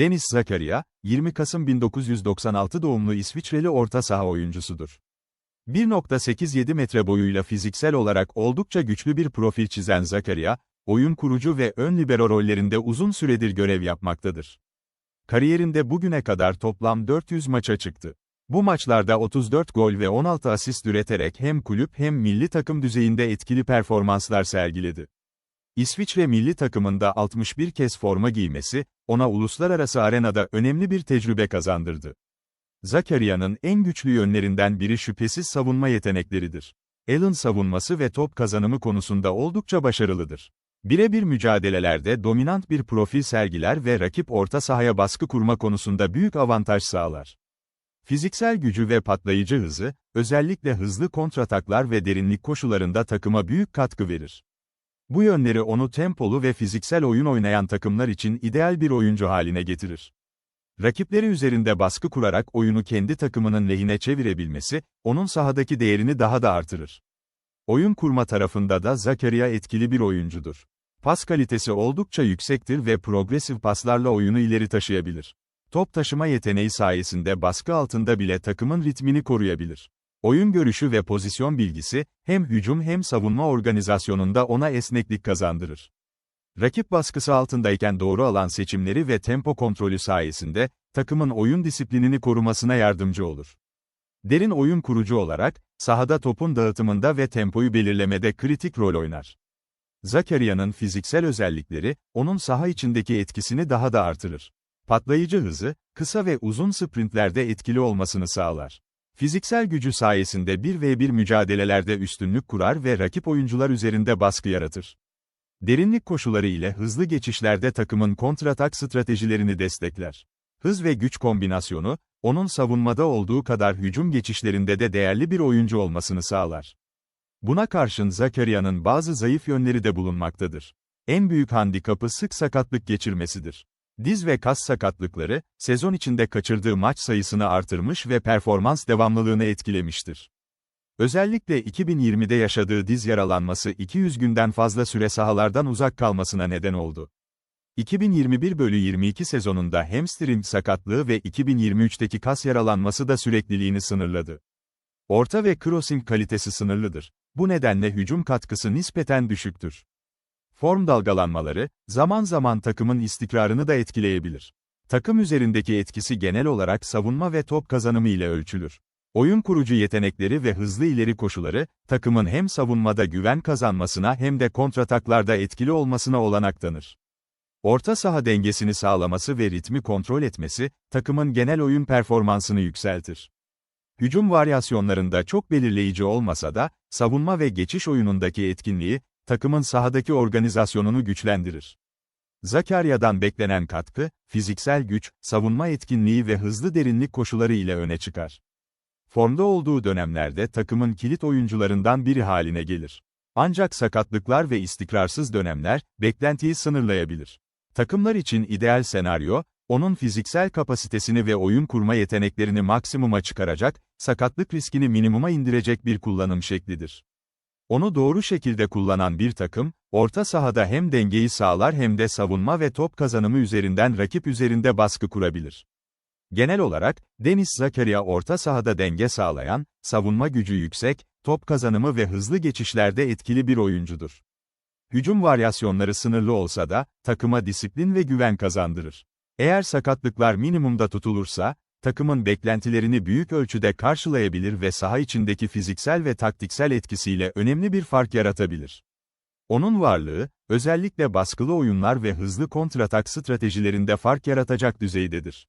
Deniz Zakaria, 20 Kasım 1996 doğumlu İsviçreli orta saha oyuncusudur. 1.87 metre boyuyla fiziksel olarak oldukça güçlü bir profil çizen Zakaria, oyun kurucu ve ön libero rollerinde uzun süredir görev yapmaktadır. Kariyerinde bugüne kadar toplam 400 maça çıktı. Bu maçlarda 34 gol ve 16 asist üreterek hem kulüp hem milli takım düzeyinde etkili performanslar sergiledi. İsviçre milli takımında 61 kez forma giymesi, ona uluslararası arenada önemli bir tecrübe kazandırdı. Zakaria'nın en güçlü yönlerinden biri şüphesiz savunma yetenekleridir. Allen savunması ve top kazanımı konusunda oldukça başarılıdır. Birebir mücadelelerde dominant bir profil sergiler ve rakip orta sahaya baskı kurma konusunda büyük avantaj sağlar. Fiziksel gücü ve patlayıcı hızı, özellikle hızlı kontrataklar ve derinlik koşularında takıma büyük katkı verir. Bu yönleri onu tempolu ve fiziksel oyun oynayan takımlar için ideal bir oyuncu haline getirir. Rakipleri üzerinde baskı kurarak oyunu kendi takımının lehine çevirebilmesi, onun sahadaki değerini daha da artırır. Oyun kurma tarafında da Zakaria etkili bir oyuncudur. Pas kalitesi oldukça yüksektir ve progresif paslarla oyunu ileri taşıyabilir. Top taşıma yeteneği sayesinde baskı altında bile takımın ritmini koruyabilir. Oyun görüşü ve pozisyon bilgisi, hem hücum hem savunma organizasyonunda ona esneklik kazandırır. Rakip baskısı altındayken doğru alan seçimleri ve tempo kontrolü sayesinde, takımın oyun disiplinini korumasına yardımcı olur. Derin oyun kurucu olarak, sahada topun dağıtımında ve tempoyu belirlemede kritik rol oynar. Zakaria'nın fiziksel özellikleri, onun saha içindeki etkisini daha da artırır. Patlayıcı hızı, kısa ve uzun sprintlerde etkili olmasını sağlar. Fiziksel gücü sayesinde 1v1 mücadelelerde üstünlük kurar ve rakip oyuncular üzerinde baskı yaratır. Derinlik koşuları ile hızlı geçişlerde takımın kontratak stratejilerini destekler. Hız ve güç kombinasyonu, onun savunmada olduğu kadar hücum geçişlerinde de değerli bir oyuncu olmasını sağlar. Buna karşın Zakaria'nın bazı zayıf yönleri de bulunmaktadır. En büyük handikapı sık sakatlık geçirmesidir. Diz ve kas sakatlıkları, sezon içinde kaçırdığı maç sayısını artırmış ve performans devamlılığını etkilemiştir. Özellikle 2020'de yaşadığı diz yaralanması 200 günden fazla süre sahalardan uzak kalmasına neden oldu. 2021 bölü 22 sezonunda hamstring sakatlığı ve 2023'teki kas yaralanması da sürekliliğini sınırladı. Orta ve crossing kalitesi sınırlıdır. Bu nedenle hücum katkısı nispeten düşüktür. Form dalgalanmaları, zaman zaman takımın istikrarını da etkileyebilir. Takım üzerindeki etkisi genel olarak savunma ve top kazanımı ile ölçülür. Oyun kurucu yetenekleri ve hızlı ileri koşuları, takımın hem savunmada güven kazanmasına hem de kontrataklarda etkili olmasına olanak tanır. Orta saha dengesini sağlaması ve ritmi kontrol etmesi, takımın genel oyun performansını yükseltir. Hücum varyasyonlarında çok belirleyici olmasa da, savunma ve geçiş oyunundaki etkinliği, takımın sahadaki organizasyonunu güçlendirir. Zakaria'dan beklenen katkı, fiziksel güç, savunma etkinliği ve hızlı derinlik koşuları ile öne çıkar. Formda olduğu dönemlerde takımın kilit oyuncularından biri haline gelir. Ancak sakatlıklar ve istikrarsız dönemler, beklentiyi sınırlayabilir. Takımlar için ideal senaryo, onun fiziksel kapasitesini ve oyun kurma yeteneklerini maksimuma çıkaracak, sakatlık riskini minimuma indirecek bir kullanım şeklidir. Onu doğru şekilde kullanan bir takım, orta sahada hem dengeyi sağlar hem de savunma ve top kazanımı üzerinden rakip üzerinde baskı kurabilir. Genel olarak, Deniz Zakaria orta sahada denge sağlayan, savunma gücü yüksek, top kazanımı ve hızlı geçişlerde etkili bir oyuncudur. Hücum varyasyonları sınırlı olsa da, takıma disiplin ve güven kazandırır. Eğer sakatlıklar minimumda tutulursa, takımın beklentilerini büyük ölçüde karşılayabilir ve saha içindeki fiziksel ve taktiksel etkisiyle önemli bir fark yaratabilir. Onun varlığı, özellikle baskılı oyunlar ve hızlı kontratak stratejilerinde fark yaratacak düzeydedir.